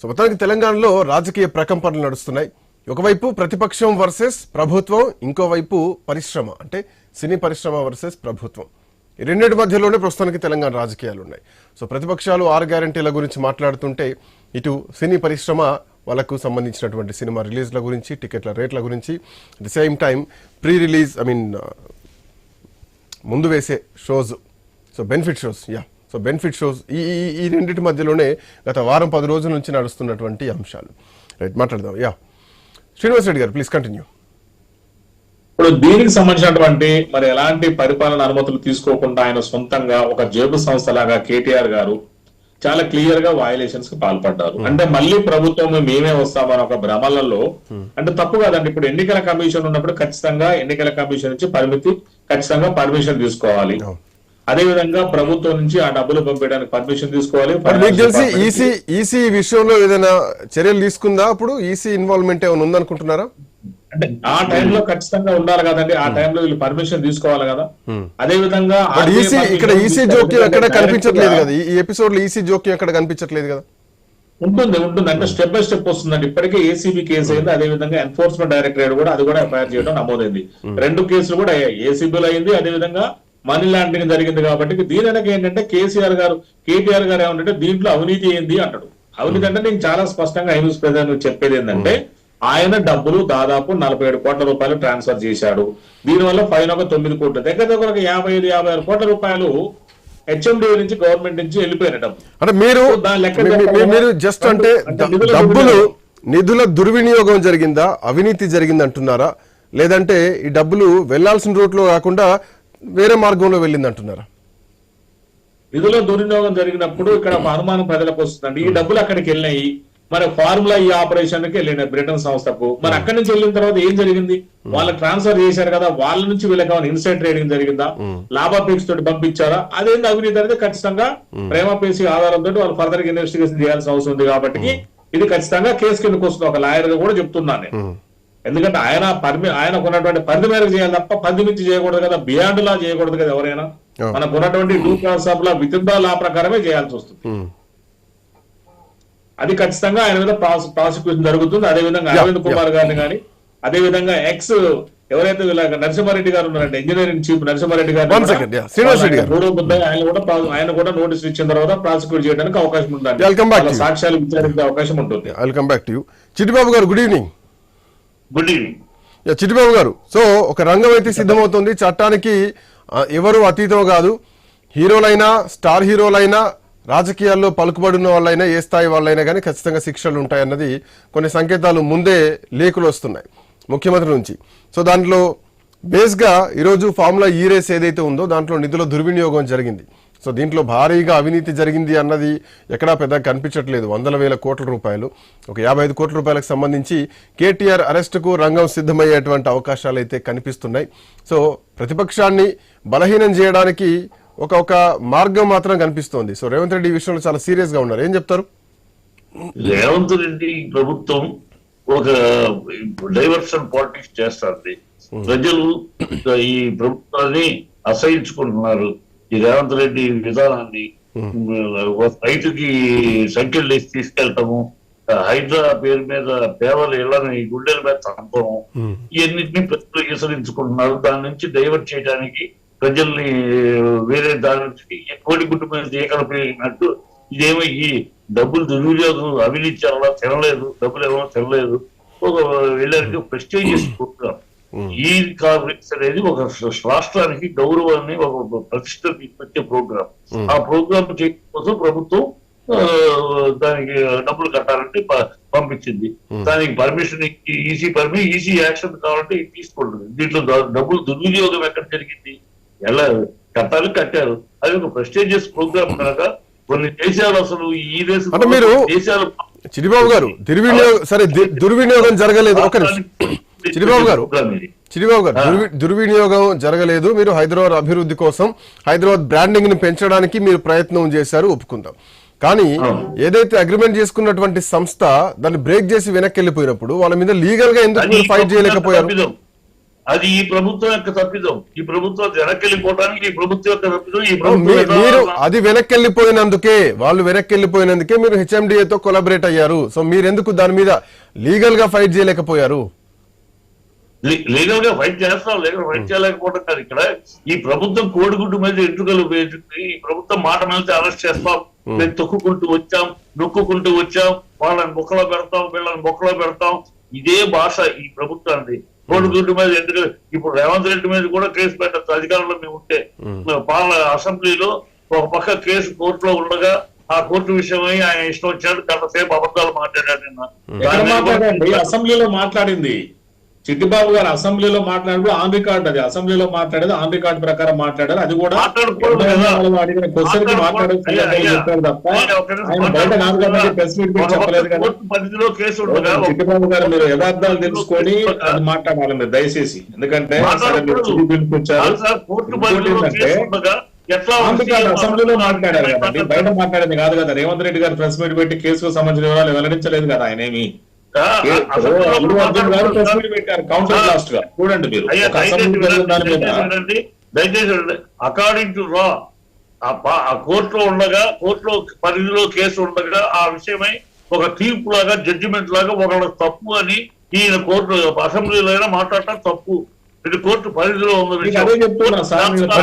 So మొత్తానికి తెలంగాణలో రాజకీయ ప్రకంపనలు నడుస్తున్నాయి. ఒకవైపు ప్రతిపక్షం వర్సెస్ ప్రభుత్వం ఇంకోవైపు పరిశ్రమ అంటే సినీ పరిశ్రమ వర్సెస్ ప్రభుత్వం. ఈ రెండింటి మధ్యలోనే ప్రస్తుతానికి తెలంగాణ రాజకీయాలు ఉన్నాయి సో ప్రతిపక్షాలు ఆరు గ్యారంటీల గురించి మాట్లాడుతుంటే ఇటు సినీ పరిశ్రమ వాళ్ళకు సంబంధించినటువంటి సినిమా రిలీజ్ల గురించి టికెట్ల రేట్ల గురించి at the same time pre release I mean ముందు వేసే shows. So benefit shows yeah so benefit shows ఈ ఈ- రెండింటి మధ్యలోనే గత వారం పది రోజుల నుంచి నడుస్తున్నటువంటి అంశాలు. రైట్ మాట్లాడదాం. యా శ్రీనివాస్ రెడ్డి గారు ప్లీజ్ కంటిన్యూ ఇప్పుడు దీనికి సంబంధించినటువంటి మరి ఎలాంటి పరిపాలన అనుమతులు తీసుకోకుండా ఆయన సొంతంగా ఒక జేబు సంస్థ లాగా కేటీఆర్ గారు చాలా క్లియర్గా వయలేషన్స్కి పాల్పడ్డారు. అంటే మళ్ళీ ప్రభుత్వం మేమే వస్తామని ఒక భ్రమలలో అంటే తప్పు కాదండి. ఇప్పుడు ఎన్నికల కమిషన్ ఉన్నప్పుడు ఖచ్చితంగా ఎన్నికల కమిషన్ నుంచి పరిమితి ఖచ్చితంగా పర్మిషన్ తీసుకోవాలి. అదే విధంగా ప్రభుత్వం నుంచి ఆ డబ్బులు పంపించడానికి పర్మిషన్ తీసుకోవాలి. మీకు తెలిసి ఈసీ ఈసీ విషయంలో ఏదైనా చర్యలు తీసుకుందా అప్పుడు? ఈసీ ఇన్వాల్వ్మెంట్ ఏమైనా ఉందనుకుంటున్నారా? అంటే ఆ టైంలో ఖచ్చితంగా ఉండాలి కదండి. ఆ టైంలో వీళ్ళు పర్మిషన్ తీసుకోవాలి కదా. అదే విధంగా ఈసీ ఇక్కడ ఈసీ జోక్యం ఎక్కడ కనిపించట్లేదు కదా? ఈ- ఈ ఎపిసోడ్లో ఈసీ జోక్యం ఎక్కడ కనిపించట్లేదు కదా? ఉంటుంది ఉంటుంది. అంటే స్టెప్ బై స్టెప్ వస్తుందండి. ఇప్పటికే ఏసీబీ కేసు అయింది. అదే విధంగా ఎన్ఫోర్స్మెంట్ డైరెక్టరేట్ కూడా అది కూడా ఎఫ్ఐఆర్ చేయడం నమోదైంది. రెండు కేసులు కూడా అయ్యాయి. ఏసీబీలో అయింది. అదే విధంగా మనీ లాండరింగ్ జరిగింది కాబట్టి దీని వెనక ఏంటంటే కేసీఆర్ గారు కేటీఆర్ గారు ఏమంటే దీంట్లో అవినీతి ఏంది అంటాడు. అవినీతి అంటే నేను చాలా స్పష్టంగా ఐన్యూస్ ప్రజలకు చెప్పేది ఏంటంటే ఆయన డబ్బులు దాదాపు నలభై ఏడు కోట్ల రూపాయలు ట్రాన్స్ఫర్ చేశాడు. దీనివల్ల ఫైన్ ఒక తొమ్మిది కోట్లు. దగ్గర దగ్గర ఒక యాభై ఐదు యాభై ఆరు కోట్ల రూపాయలు హెచ్ఎండి నుంచి గవర్నమెంట్ నుంచి వెళ్ళిపోయిన డబ్బు. అంటే మీరు? మీరు జస్ట్ అంటే డబ్బులు. నిధుల దుర్వినియోగం జరిగిందా? అవినీతి జరిగింది అంటున్నారా లేదంటే ఈ డబ్బులు వెళ్ళాల్సిన రూట్లో కాకుండా వేరే మార్గంలో వెళ్ళింది అంటున్నారా నిధుల దుర్వినియోగం జరిగినప్పుడు ఇక్కడ అనుమానం ప్రజలకు వస్తుందండి. ఈ డబ్బులు అక్కడికి వెళ్ళినాయి. మరి ఫార్ములా ఈ ఆపరేషన్కి వెళ్ళినాయి బ్రిటన్ సంస్థకు. మరి అక్కడి నుంచి వెళ్ళిన తర్వాత ఏం జరిగింది? వాళ్ళకి ట్రాన్స్ఫర్ చేశారు కదా వాళ్ళ నుంచి వీళ్ళకి ఏమైనా ఇన్సైడ్ ట్రేడింగ్ జరిగిందా? లాభాపేక్ష తోటి పంపించారా? అదేంటి అవినీతి అనేది ఖచ్చితంగా ప్రేమపేసి ఆధారంతో వాళ్ళు ఫర్దర్గా ఇన్వెస్టిగేషన్ చేయాల్సిన అవసరం ఉంది కాబట్టి ఇది ఖచ్చితంగా కేసు కిందకు వస్తుంది. ఒక లాయర్గా కూడా చెప్తున్నాను నేను. ఎందుకంటే ఆయన పరిమి ఆయనకు ఉన్నటువంటి పరిధి మేరకు చేయాలి తప్ప పరిధి నుంచి చేయకూడదు కదా. బియాండ్ లా చేయకూడదు కదా ఎవరైనా. అవును. మనకు ఉన్నటువంటి due process law with the law ప్రకారమే చేయాల్సి వస్తుంది. అది ఖచ్చితంగా ఆయన మీద ప్రాసిక్యూషన్ జరుగుతుంది. అదే విధంగా Yeah, అరవింద్ కుమార్ గారిని కానీ అదే విధంగా ఎక్స్ ఎవరైతే వీళ్ళ నరసింహారెడ్డి గారు ఉన్నారంటే ఇంజనీరింగ్ చీఫ్ నరసింహారెడ్డి గారు. మూడో ఆయన కూడా ఆయన కూడా నోటీస్ ఇచ్చిన తర్వాత ప్రాసిక్యూట్ చేయడానికి అవకాశం you. సాక్ష్యాలు విచారించే అవకాశం ఉంటుంది. Chittibabu garu good evening good evening Chittibabu garu. So ఒక రంగం అయితే సిద్ధమవుతుంది. చట్టానికి ఎవరు అతీతం కాదు. హీరోలైనా స్టార్ హీరోలైనా రాజకీయాల్లో పలుకుబడిన వాళ్ళైనా ఏ స్థాయి వాళ్ళైనా కానీ ఖచ్చితంగా శిక్షలు ఉంటాయన్నది కొన్ని సంకేతాలు ముందే లేఖలు వస్తున్నాయి ముఖ్యమంత్రి నుంచి. సో దాంట్లో బేస్గా ఈరోజు ఫార్ములా ఈ రేస్ ఏదైతే ఉందో దాంట్లో నిధుల దుర్వినియోగం జరిగింది. సో దీంట్లో భారీగా అవినీతి జరిగింది అన్నది ఎక్కడా పెద్దగా కనిపించట్లేదు. వందల వేల కోట్ల రూపాయలు. ఒక యాభై ఐదు కోట్ల రూపాయలకు సంబంధించి కేటీఆర్ అరెస్టుకు రంగం సిద్ధమయ్యేటువంటి అవకాశాలు అయితే కనిపిస్తున్నాయి. సో ప్రతిపక్షాన్ని బలహీనం చేయడానికి ఒక ఒక మార్గం మాత్రం కనిపిస్తోంది. సో రేవంత్ రెడ్డి ఈ విషయంలో చాలా సీరియస్గా ఉన్నారు. ఏం చెప్తారు? రేవంత్ రెడ్డి ప్రభుత్వం ఒక డైవర్షన్ పాలిటిక్స్ చేస్తుంది. ప్రజలు ఈ ప్రభుత్వాన్ని అసహించుకుంటున్నారు. ఈ రేవంత్ రెడ్డి విధానాన్ని ఒక రైతుకి సంఖ్యలు వేసి తీసుకెళ్తాము హైడ్రా పేరు మీద పేదల ఇళ్ళని గుండెల మీద చంపడం ఇవన్నింటినీ ప్రజలు విసరించుకుంటున్నారు దాని నుంచి డైవర్ట్ చేయడానికి ప్రజల్ని వేరే దాని నుంచి కోడి గుడ్డు మీద జీకలు పెరిగినట్టు ఇదేమో ఈ డబ్బులు దుర్వినియోగం అవినీతి చాలా తినలేదు డబ్బులు ఏమో తినలేదు. ఒక వీళ్ళకి ప్రెస్టీజియస్ ప్రోగ్రామ్ ఈ కాంగ్రెస్ అనేది ఒక రాష్ట్రానికి గౌరవాన్ని ఒక ప్రతిష్ట తీసుకొచ్చే ప్రోగ్రామ్. ఆ ప్రోగ్రామ్ చేయడం కోసం ప్రభుత్వం దానికి డబ్బులు కట్టాలంటే పంపించింది. దానికి permission EC permission EC action కావాలంటే ఇది తీసుకుంటుంది దీంట్లో డబ్బులు దుర్వినియోగం ఎక్కడ జరిగింది? ఎలా కట్టాలి? కట్టారు. అది ఒక ప్రెస్టేజియస్ ప్రోగ్రామ్ కనుక కొన్ని దేశాలు అసలు ఈ దేశం మీరు దేశాలు చిరిబాబు గారు దుర్వినియోగం సరే దుర్వినియోగం జరగలేదు. ఒక చిరిబాబు గారు. చిరిబాబు గారు దుర్వి- దుర్వినియోగం జరగలేదు. మీరు హైదరాబాద్ అభివృద్ధి కోసం హైదరాబాద్ బ్రాండింగ్ని పెంచడానికి మీరు ప్రయత్నం చేశారు ఒప్పుకుందాం కానీ ఏదైతే అగ్రిమెంట్ చేసుకున్నటువంటి సంస్థ దాన్ని బ్రేక్ చేసి వెనక్కి వెళ్ళిపోయినప్పుడు వాళ్ళ మీద లీగల్గా ఎందుకు మీరు ఫైట్ చేయలేకపోయారు. అది ఈ ప్రభుత్వం యొక్క తప్పిదం. ఈ ప్రభుత్వం వెనక్కి వెళ్ళిపోవడానికి ఈ ప్రభుత్వం యొక్క తప్పిదం. ఈ ప్రభుత్వం మీరు అది వెనక్కి వెళ్ళిపోయినందుకే వాళ్ళు వెనక్కి వెళ్ళిపోయినందుకే మీరు హెచ్ఎండిఏతో కొలాబరేట్ అయ్యారు. సో మీరెందుకు దాని మీద లీగల్గా ఫైట్ చేయలేకపోయారు? లీగల్గా ఫైట్ చేస్తాం లీగల్ ఫైట్ చేయలేకపోవడం కాదు ఇక్కడ. ఈ ప్రభుత్వం కోడిగుడ్డు మీద ఎంట్రుకలు వేసుకుని ఈ ప్రభుత్వం మాట మీద అరెస్ట్ చేస్తాం. మేము. తొక్కుకుంటూ వచ్చాం నొక్కుకుంటూ వచ్చాం వాళ్ళని బొక్కలో పెడతాం వీళ్ళని బొక్కలో పెడతాం. ఇదే భాష ఈ ప్రభుత్వానికి కోడిగుడ్డు మీద ఎంట్రుకలు ఇప్పుడు రేవంత్ రెడ్డి మీద కూడా కేసు పెట్టచ్చు అధికారంలో మేము ఉంటే. పార్ల అసెంబ్లీలో ఒక పక్క కేసు కోర్టులో ఉండగా ఆ కోర్టు విషయమై ఆయన ఇష్టం వచ్చాడు గంట సేపు అబద్ధాలు మాట్లాడండి అసెంబ్లీలో మాట్లాడింది. చిట్టిబాబు గారు అసెంబ్లీలో మాట్లాడు ఆన్ రికార్డ్ అది. అసెంబ్లీలో మాట్లాడేది ఆన్ రికార్డ్ ప్రకారం మాట్లాడారు. అది కూడా అడిగిన క్వశ్చన్కి మాట్లాడొచ్చు. చెప్పారు తప్ప ఆయన బయట ప్రెస్ మీట్ చెప్పలేదు కదా. చిట్టిబాబు గారు మీరు యథార్థాలు తెలుసుకొని అది మాట్లాడాలి మీరు దయచేసి. ఎందుకంటే ఏంటంటే అసెంబ్లీలో మాట్లాడారు కదండి? బయట మాట్లాడింది కాదు కదా. రేవంత్ రెడ్డి గారు ప్రెస్ మీట్ పెట్టి కేసుకు సంబంధించిన వివరాలు వెల్లడించలేదు కదా ఆయన ఏమి. చూడండి మీరు. దయచేసి అకార్డింగ్ టు ఆ ఆ కోర్టులో ఉండగా కోర్టులో పరిధిలో కేసు ఉండగా ఆ విషయమై ఒక తీర్పు లాగా జడ్జిమెంట్ లాగా ఒకళ్ళ తప్పు అని ఈయన కోర్టు అసెంబ్లీలో అయినా మాట్లాడటం తప్పు. ఇది కోర్టు పరిధిలో ఉన్న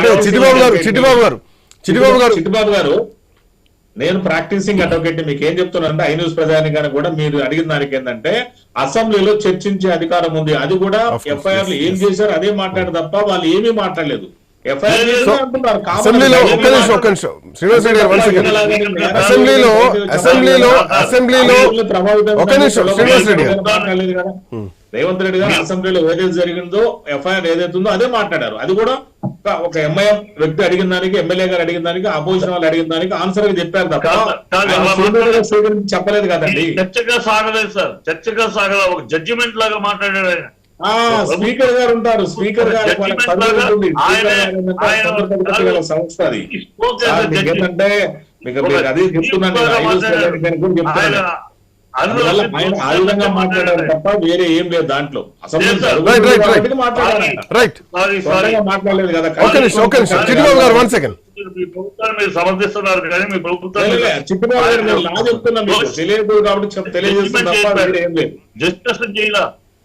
గారు చిట్టిబాబు గారు చిట్టిబాబు గారు. చిట్టిబాబు గారు. నేను ప్రాక్టీసింగ్ అడ్వకేట్ మీకు ఏం చెప్తున్నానంటే ఐ న్యూస్ ప్రజానికాన్ని కూడా మీరు అడిగిన దానికి ఏంటంటే అసెంబ్లీలో చర్చించే అధికారం ఉంది అది కూడా ఎఫ్ఐఆర్ ఏం. చేశారు అదే మాట్లాడారు తప్ప వాళ్ళు ఏమీ మాట్లాడలేదు అసెంబ్లీలో ఒక్క నిమిషం ఒక్క నిమిషం. శ్రీనివాస్ రెడ్డి గారు వన్ సెకండ్ అసెంబ్లీలో అసెంబ్లీలో అసెంబ్లీలో ఒక నిమిషం, శ్రీనివాస్ రెడ్డి గారు. కదా. రేవంత్ రెడ్డి గారు అసెంబ్లీలో ఏదైతే జరిగిందో ఎఫ్ఐఆర్ ఏదైతే ఉందో అదే మాట్లాడారు. అది కూడా ఒక- ఎంఐఎం వ్యక్తి అడిగిన దానికి ఎమ్మెల్యే గారు అడిగిన దానికి అపోజిషన్ వాళ్ళు అడిగిన దానికి ఆన్సర్గా చెప్పారు తప్ప చెప్పలేదు కదండి. చర్చగా సాగలేదు సార్. చర్చగా సాగల ఒక జడ్జిమెంట్ లాగా ఆ స్పీకర్ గారు ఉంటారు. స్పీకర్ గారు సంస్థ అది. మీకు మీరు అదే చెప్తున్నాను ఆ విధంగా మాట్లాడారు. తప్ప వేరే ఏం లేదు దాంట్లో. మాట్లాడలేదు కదా. సమర్థిస్తున్నారు కానీ మీ తెలియదు కాబట్టి చేయాల.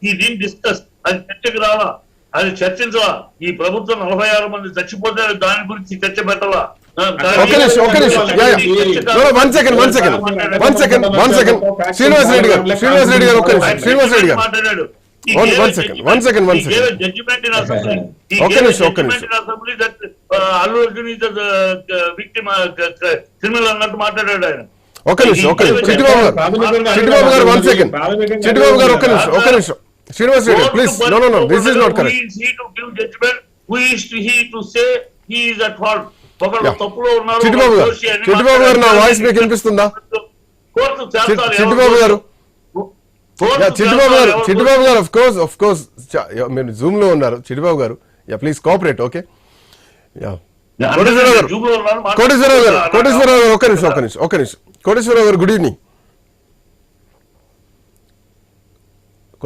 ఈ దీన్ని డిస్కస్ అది చర్చకు రావాలా అది చర్చించాలా ఈ ప్రభుత్వం నలభై ఆరు మంది చచ్చిపోతే దాని గురించి చర్చ పెట్టాలా? ఒక్క నిమిషం ఒక్క నిమిషం. One second one second one second one second Srinivas Reddy garu Srinivas Reddy గారు ఒక్క నిమిషం. శ్రీనివాస్ రెడ్డి గారు. ఒక్క నిమిషం, ఒక్క నిమిషం. Assembly that Allu Arjun is victim criminal అన్నట్టు మాట్లాడాడు ఆయన. ఒక్క నిమిషం ఒక్క నిమిషం. చిట్టిబాబు గారు చిట్టిబాబు గారు వన్ సెకండ్ చిట్టిబాబు గారు ఒక్క నిమిషం ఒక్క నిమిషం. Srinivas Reddy please no no no this is not correct Yeah. తప్పులో ఉన్నారు చిట్టిబాబు గారు. దోషి అని చిట్టిబాబు గారు నా మాట్లాడారు. వాయిస్ మీకు వినిపిస్తుందా? కోర్టు చిట్- చేస్తారు చిట్టిబాబు గారు. కోర్టు యా చిట్టిబాబు గారు చిట్టిబాబు గారు ఆఫ్ కోర్స్ ఆఫ్ కోర్స్ మీరు జూమ్లో ఉన్నారు. Chittibabu garu. Yeah please cooperate okay yeah Koteswararao garu. Koteswararao garu. Koteswararao గారు ఒక్క నిమిషం ఒక్క నిమిషం. ఒక్క నిమిషం కోటేశ్వరరావు గారు గుడ్ ఈవినింగ్